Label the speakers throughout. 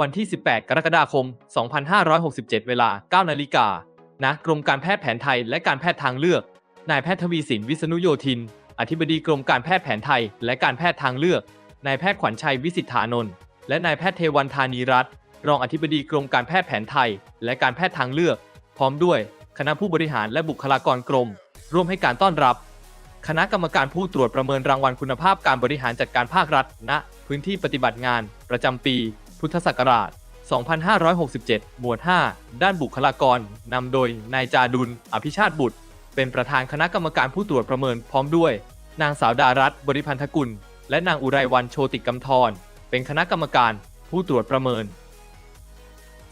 Speaker 1: วันที่ 18 กรกฎาคม 2567 เวลา 9 นาฬิกาณกรมการแพทย์แผนไทยและการแพทย์ทางเลือก นายแพทย์ทวีสินวิษณุโยธิน อธิบดีกรมการแพทย์แผนไทยและการแพทย์ทางเลือก นายแพทย์ขวัญชัยวิสิทธานนท์ และนายแพทย์เทวันธานีรัตน์ รองอธิบดีกรมการแพทย์แผนไทยและการแพทย์ทางเลือก พร้อมด้วย คณะผู้บริหารและบุคลากรกรม ร่วมให้การต้อนรับ คณะกรรมการผู้ตรวจประเมินรางวัลคุณภาพการบริหารจัดการภาครัฐณพื้นที่ปฏิบัติงาน ประจำปี พุทธศักราช 2567 หมวด 5 ด้านบุคลากร นำโดยนายจาดุล อภิชาติบุตร เป็นประธานคณะกรรมการผู้ตรวจประเมินพร้อมด้วย นางสาวดารัตบริพันธกุล และนางอุไรวันโชติกำธร เป็นคณะกรรมการผู้ตรวจประเมิน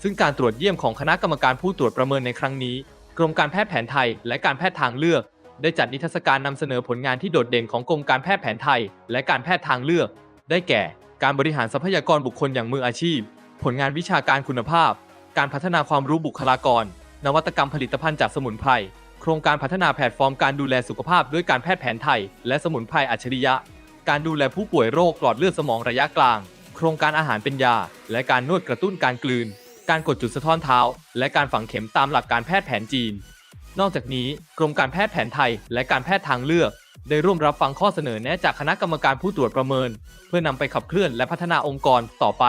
Speaker 1: ซึ่งการตรวจเยี่ยมของคณะกรรมการผู้ตรวจประเมินในครั้งนี้ กรมการแพทย์แผนไทย และการแพทย์ทางเลือก ได้จัดนิทรรศการนำเสนอผลงานที่โดดเด่นของกรมการแพทย์แผนไทย และการแพทย์ทางเลือก ได้แก่ การบริหารทรัพยากรบุคคลอย่างมืออาชีพ ผลงานวิชาการคุณภาพ การพัฒนาความรู้บุคลากร นวัตกรรมผลิตภัณฑ์จากสมุนไพร โครงการพัฒนาแพลตฟอร์มการดูแลสุขภาพด้วยการแพทย์แผนไทย และสมุนไพรอัจฉริยะ การดูแลผู้ป่วยโรคหลอดเลือดสมองระยะกลาง โครงการอาหารเป็นยา และการนวดกระตุ้นการกลืน การกดจุดสะท้อนเท้า และการฝังเข็มตามหลักการแพทย์แผนจีน นอกจากนี้ กรมการแพทย์แผนไทย และการแพทย์ทางเลือก ได้ร่วมรับฟังข้อเสนอแนะจากคณะกรรมการผู้ตรวจประเมิน เพื่อนำไปขับเคลื่อนและพัฒนาองค์กรต่อไป